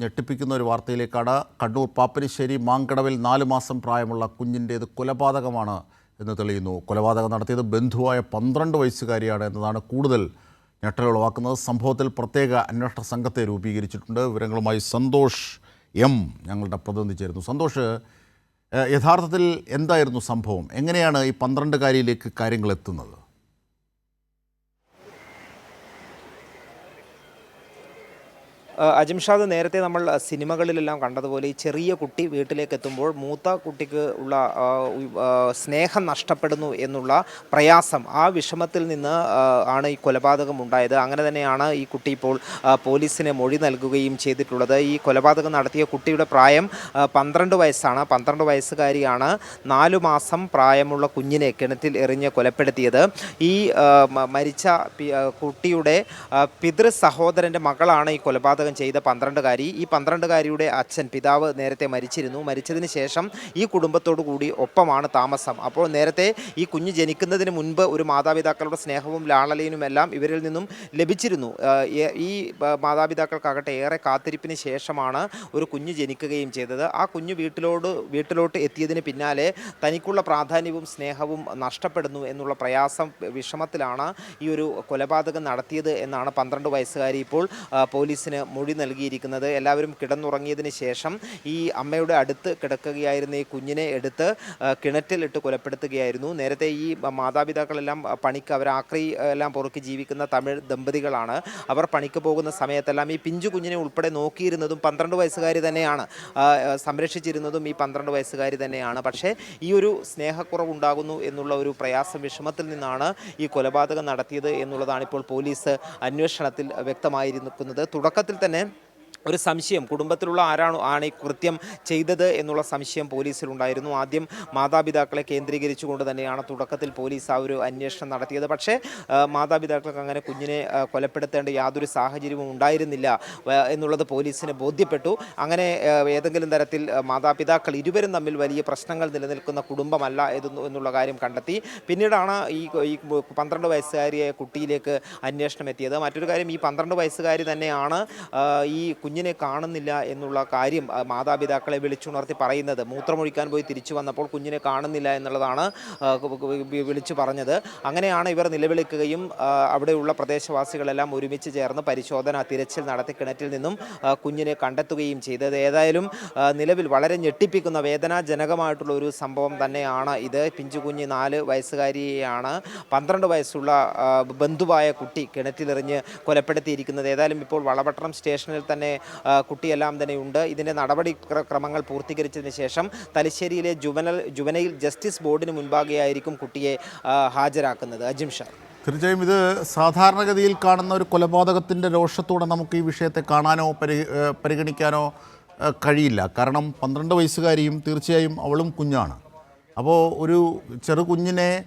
ഞെട്ടിപ്പിക്കുന്ന ഒരു വാർത്തയിലേക്കാണ് കണ്ണൂർ പാപ്പനിശ്ശേരി മാങ്കടവിൽ നാല് മാസം പ്രായമുള്ള കുഞ്ഞിന്റേത് കൊലപാതകമാണ് എന്ന് തെളിയുന്നു. കൊലപാതകം നടത്തിയത് ബന്ധുവായ പന്ത്രണ്ട് വയസ്സുകാരിയാണ് എന്നതാണ് കൂടുതൽ ഞെട്ടലുളവാക്കുന്നത് സംഭവത്തിൽ പ്രത്യേക അന്വേഷണ സംഘത്തെ രൂപീകരിച്ചിട്ടുണ്ട്. വിവരങ്ങളുമായി സന്തോഷ് എം ഞങ്ങളുടെ പ്രതിനിധി ചേരുന്നു. സന്തോഷ് യഥാർത്ഥത്തിൽ എന്തായിരുന്നു സംഭവം? എങ്ങനെയാണ് ഈ പന്ത്രണ്ടുകാരിയിലേക്ക് കാര്യങ്ങൾ എത്തുന്നത് ആ, അജിംഷാദ് നേരത്തെ നമ്മൾ സിനിമകളിലെല്ലാം കണ്ടതുപോലെ ഈ ചെറിയ കുട്ടി വീട്ടിലേക്ക് എത്തുമ്പോൾ മൂത്ത കുട്ടിക്ക് ഉള്ള സ്നേഹം നഷ്ടപ്പെടുന്നു എന്നുള്ള പ്രയാസം ആ വിഷമത്തിൽ നിന്ന് ആണ് ഈ കൊലപാതകം ഉണ്ടായത്. അങ്ങനെ തന്നെയാണ് ഈ കുട്ടി ഇപ്പോൾ പോലീസിന് മൊഴി നൽകുകയും ചെയ്തിട്ടുള്ളത്. ഈ കൊലപാതകം നടത്തിയ കുട്ടിയുടെ പ്രായം പന്ത്രണ്ട് വയസ്സാണ്. പന്ത്രണ്ട് വയസ്സുകാരിയാണ് നാലു മാസം പ്രായമുള്ള കുഞ്ഞിനെ കിണറ്റിൽ എറിഞ്ഞ് കൊലപ്പെടുത്തിയത്. ഈ മരിച്ച കുട്ടിയുടെ പിതൃ സഹോദരന്റെ മകളാണ് ഈ കൊലപാതകം ചെയ്ത പന്ത്രണ്ടുകാരി. ഈ പന്ത്രണ്ടുകാരിയുടെ അച്ഛൻ പിതാവ് നേരത്തെ മരിച്ചിരുന്നു. മരിച്ചതിന് ശേഷം ഈ കുടുംബത്തോടു കൂടി ഒപ്പമാണ് താമസം. അപ്പോൾ നേരത്തെ ഈ കുഞ്ഞ് ജനിക്കുന്നതിന് മുൻപ് ഒരു മാതാപിതാക്കളുടെ സ്നേഹവും ലാളലയനുമെല്ലാം ഇവരിൽ നിന്നും ലഭിച്ചിരുന്നു. ഈ മാതാപിതാക്കൾക്കാകട്ടെ ഏറെ കാത്തിരിപ്പിന് ശേഷമാണ് ഒരു കുഞ്ഞ് ജനിക്കുകയും ചെയ്തത്. ആ കുഞ്ഞ് വീട്ടിലോട് വീട്ടിലോട്ട് എത്തിയതിന് പിന്നാലെ തനിക്കുള്ള പ്രാധാന്യവും സ്നേഹവും നഷ്ടപ്പെടുന്നു എന്നുള്ള പ്രയാസം വിഷമത്തിലാണ് ഈ ഒരു കൊലപാതകം നടത്തിയത് എന്നാണ് പന്ത്രണ്ട് വയസ്സുകാരി ഇപ്പോൾ പോലീസിന് മൊഴി നൽകിയിരിക്കുന്നത്. എല്ലാവരും കിടന്നുറങ്ങിയതിന് ശേഷം ഈ അമ്മയുടെ അടുത്ത് കിടക്കുകയായിരുന്ന ഈ കുഞ്ഞിനെ എടുത്ത് കിണറ്റിലിട്ട് കൊലപ്പെടുത്തുകയായിരുന്നു. നേരത്തെ ഈ മാതാപിതാക്കളെല്ലാം പണിക്ക് അവർ ആക്രി എല്ലാം പുറക്കി ജീവിക്കുന്ന തമിഴ് ദമ്പതികളാണ്. അവർ പണിക്ക് പോകുന്ന സമയത്തെല്ലാം ഈ പിഞ്ചു കുഞ്ഞിനെ ഉൾപ്പെടെ നോക്കിയിരുന്നതും പന്ത്രണ്ട് വയസ്സുകാരി തന്നെയാണ്. സംരക്ഷിച്ചിരുന്നതും ഈ പന്ത്രണ്ട് വയസ്സുകാരി തന്നെയാണ്. പക്ഷേ ഈ ഒരു സ്നേഹക്കുറവുണ്ടാകുന്നു എന്നുള്ള ഒരു പ്രയാസം വിഷമത്തിൽ നിന്നാണ് ഈ കൊലപാതകം നടത്തിയത് എന്നുള്ളതാണ് ഇപ്പോൾ പോലീസ് അന്വേഷണത്തിൽ വ്യക്തമായിരിക്കുന്നത്. തുടക്കത്തിൽ തന്നെ ഒരു സംശയം. കുടുംബത്തിലുള്ള ആരാണ് ആണ് ഈ കൃത്യം ചെയ്തത് എന്നുള്ള സംശയം പോലീസിലുണ്ടായിരുന്നു. ആദ്യം മാതാപിതാക്കളെ കേന്ദ്രീകരിച്ചുകൊണ്ട് തന്നെയാണ് തുടക്കത്തിൽ പോലീസ് ആ ഒരു അന്വേഷണം നടത്തിയത്. പക്ഷേ മാതാപിതാക്കൾക്ക് അങ്ങനെ കുഞ്ഞിനെ കൊലപ്പെടുത്തേണ്ട യാതൊരു സാഹചര്യവും ഉണ്ടായിരുന്നില്ല എന്നുള്ളത് പോലീസിന് ബോധ്യപ്പെട്ടു. അങ്ങനെ ഏതെങ്കിലും തരത്തിൽ മാതാപിതാക്കൾ ഇരുവരും തമ്മിൽ വലിയ പ്രശ്നങ്ങൾ നിലനിൽക്കുന്ന കുടുംബമല്ല എന്നുള്ള കാര്യം കണ്ടെത്തി. പിന്നീടാണ് ഈ പന്ത്രണ്ട് വയസ്സുകാരിയായ കുട്ടിയിലേക്ക് അന്വേഷണം എത്തിയത്. മറ്റൊരു കാര്യം ഈ പന്ത്രണ്ട് വയസ്സുകാരി തന്നെയാണ് ഈ കുഞ്ഞിനെ കാണുന്നില്ല എന്നുള്ള കാര്യം മാതാപിതാക്കളെ വിളിച്ചുണർത്തി പറയുന്നത്. മൂത്രമൊഴിക്കാൻ പോയി തിരിച്ചു വന്നപ്പോൾ കുഞ്ഞിനെ കാണുന്നില്ല എന്നുള്ളതാണ് വിളിച്ചു പറഞ്ഞത്. അങ്ങനെയാണ് ഇവർ നിലവിളിക്കുകയും അവിടെയുള്ള പ്രദേശവാസികളെല്ലാം ഒരുമിച്ച് ചേർന്ന് പരിശോധന തിരച്ചിൽ നടത്തി കിണറ്റിൽ നിന്നും കുഞ്ഞിനെ കണ്ടെത്തുകയും ചെയ്തത്. ഏതായാലും നിലവിൽ വളരെ ഞെട്ടിപ്പിക്കുന്ന വേദനാജനകമായിട്ടുള്ള ഒരു സംഭവം തന്നെയാണ് ഇത്. പിഞ്ചു കുഞ്ഞ് നാല് വയസ്സുകാരിയാണ് പന്ത്രണ്ട് വയസ്സുള്ള ബന്ധുവായ കുട്ടി കിണറ്റിലെറിഞ്ഞ് കൊലപ്പെടുത്തിയിരിക്കുന്നത്. ഏതായാലും ഇപ്പോൾ വളപട്ടണം സ്റ്റേഷനിൽ തന്നെ കുട്ടിയെല്ലാം തന്നെ ഉണ്ട്. ഇതിന്റെ നടപടി ക്ര- ക്രമങ്ങൾ പൂർത്തീകരിച്ചതിന് ശേഷം തലശ്ശേരിയിലെ ജുവനൽ ജുവനൈൽ ജസ്റ്റിസ് ബോർഡിന് മുൻപാകെയായിരിക്കും കുട്ടിയെ ഹാജരാക്കുന്നത്. അജിം ഷാ. തീർച്ചയായും ഇത് സാധാരണഗതിയിൽ കാണുന്ന ഒരു കൊലപാതകത്തിന്റെ രോഷത്തോടെ നമുക്ക് ഈ വിഷയത്തെ കാണാനോ പരി പരിഗണിക്കാനോ കഴിയില്ല. കാരണം പന്ത്രണ്ട് വയസ്സുകാരിയും തീർച്ചയായും അവളും കുഞ്ഞാണ്. അപ്പോൾ ഒരു ചെറു കുഞ്ഞിനെ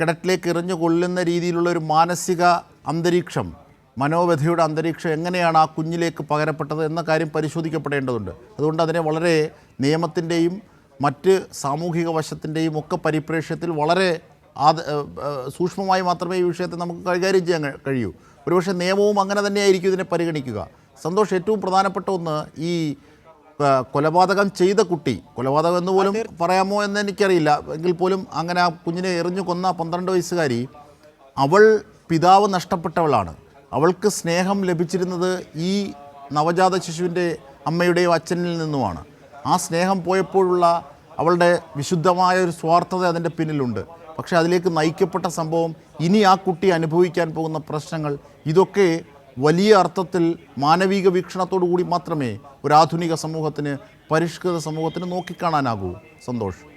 കിണറ്റിലേക്ക് എറിഞ്ഞു കൊള്ളുന്ന രീതിയിലുള്ള ഒരു മാനസിക അന്തരീക്ഷം മനോവ്യഥയുടെ അന്തരീക്ഷം എങ്ങനെയാണ് ആ കുഞ്ഞിലേക്ക് പകരപ്പെട്ടത് എന്ന കാര്യം പരിശോധിക്കപ്പെടേണ്ടതുണ്ട്. അതുകൊണ്ട് അതിനെ വളരെ നിയമത്തിന്റെയും മറ്റ് സാമൂഹിക വശത്തിന്റെയും ഒക്കെ പരിപ്രേക്ഷ്യത്തിൽ വളരെ ആദ സൂക്ഷ്മമായി മാത്രമേ ഈ വിഷയത്തെ നമുക്ക് കൈകാര്യം ചെയ്യാൻ കഴിയൂ. ഒരുപക്ഷെ നിയമവും അങ്ങനെ തന്നെയായിരിക്കും ഇതിനെ പരിഗണിക്കുക. സന്തോഷ് ഏറ്റവും പ്രധാനപ്പെട്ട ഒന്ന് ഈ കൊലപാതകം ചെയ്ത കുട്ടി കൊലപാതകം എന്ന് പോലും പറയാമോ എന്ന് എനിക്കറിയില്ല. എങ്കിൽ പോലും അങ്ങനെ ആ കുഞ്ഞിനെ എറിഞ്ഞു കൊന്ന പന്ത്രണ്ട് വയസ്സുകാരി അവൾ പിതാവ് നഷ്ടപ്പെട്ടവളാണ്. അവൾക്ക് സ്നേഹം ലഭിച്ചിരുന്നത് ഈ നവജാത ശിശുവിന്റെ അമ്മയുടെയും അച്ഛനിൽ നിന്നുമാണ്. ആ സ്നേഹം പോയപ്പോഴുള്ള അവളുടെ വിശുദ്ധമായ ഒരു സ്വാർത്ഥത അതിന്റെ പിന്നിലുണ്ട്. പക്ഷേ അതിലേക്ക് നയിക്കപ്പെട്ട സംഭവം ഇനി ആ കുട്ടി അനുഭവിക്കാൻ പോകുന്ന പ്രശ്നങ്ങൾ ഇതൊക്കെ വലിയ അർത്ഥത്തിൽ മാനവിക വീക്ഷണത്തോടു കൂടി മാത്രമേ ഒരു ആധുനിക സമൂഹത്തിന് പരിഷ്കൃത സമൂഹത്തിന് നോക്കിക്കാണാനാകൂ. സന്തോഷ്.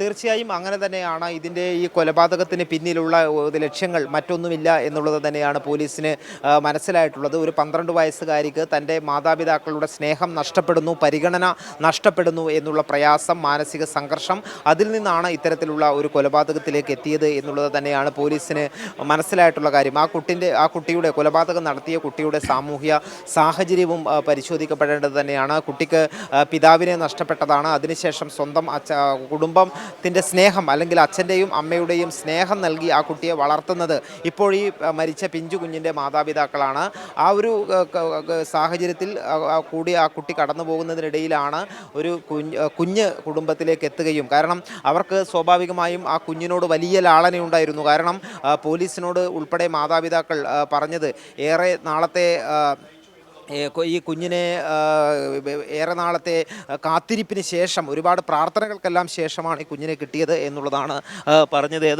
തീർച്ചയായും അങ്ങനെ തന്നെയാണ്. ഇതിന്റെ ഈ കൊലപാതകത്തിന് പിന്നിലുള്ള ലക്ഷ്യങ്ങൾ മറ്റൊന്നുമില്ല എന്നുള്ളത് തന്നെയാണ് പോലീസിന് മനസ്സിലായിട്ടുള്ളത്. ഒരു പന്ത്രണ്ട് വയസ്സുകാരിക്ക് തന്റെ മാതാപിതാക്കളുടെ സ്നേഹം നഷ്ടപ്പെടുന്നു പരിഗണന നഷ്ടപ്പെടുന്നു എന്നുള്ള പ്രയാസം മാനസിക സംഘർഷം അതിൽ നിന്നാണ് ഇത്തരത്തിലുള്ള ഒരു കൊലപാതകത്തിലേക്ക് എത്തിയത് എന്നുള്ളത് തന്നെയാണ് പോലീസിന് മനസ്സിലായിട്ടുള്ള കാര്യം. ആ കുട്ടിന്റെ ആ കുട്ടിയുടെ കൊലപാതകം നടത്തിയ കുട്ടിയുടെ സാമൂഹ്യ സാഹചര്യവും പരിശോധിക്കപ്പെടേണ്ടത് തന്നെയാണ്. കുട്ടിക്ക് പിതാവിനെ നഷ്ടപ്പെട്ടതാണ്. അതിനുശേഷം സ്വന്തം അച്ഛ കുടുംബം കുടുംബത്തിന്റെ സ്നേഹം അല്ലെങ്കിൽ അച്ഛന്റെയും അമ്മയുടെയും സ്നേഹം നൽകി ആ കുട്ടിയെ വളർത്തുന്നത്. ഇപ്പോൾ ഈ മരിച്ച പിഞ്ചു കുഞ്ഞിന്റെ മാതാപിതാക്കളാണ്. ആ ഒരു സാഹചര്യത്തിൽ കൂടി ആ കുട്ടി കടന്നു പോകുന്നതിനിടയിലാണ് ഒരു കുഞ്ഞ് കുഞ്ഞ് കുടുംബത്തിലേക്ക് എത്തുകയും. കാരണം അവർക്ക് സ്വാഭാവികമായും ആ കുഞ്ഞിനോട് വലിയ ലാളനയുണ്ടായിരുന്നു കാരണം പോലീസിനോട് ഉൾപ്പെടെ മാതാപിതാക്കൾ പറഞ്ഞത് ഏറെ നാളത്തെ ഈ കുഞ്ഞിനെ ഏറെ നാളത്തെ കാത്തിരിപ്പിന് ശേഷം ഒരുപാട് പ്രാർത്ഥനകൾക്കെല്ലാം ശേഷമാണ് ഈ കുഞ്ഞിനെ കിട്ടിയത് എന്നുള്ളതാണ് പറഞ്ഞത്.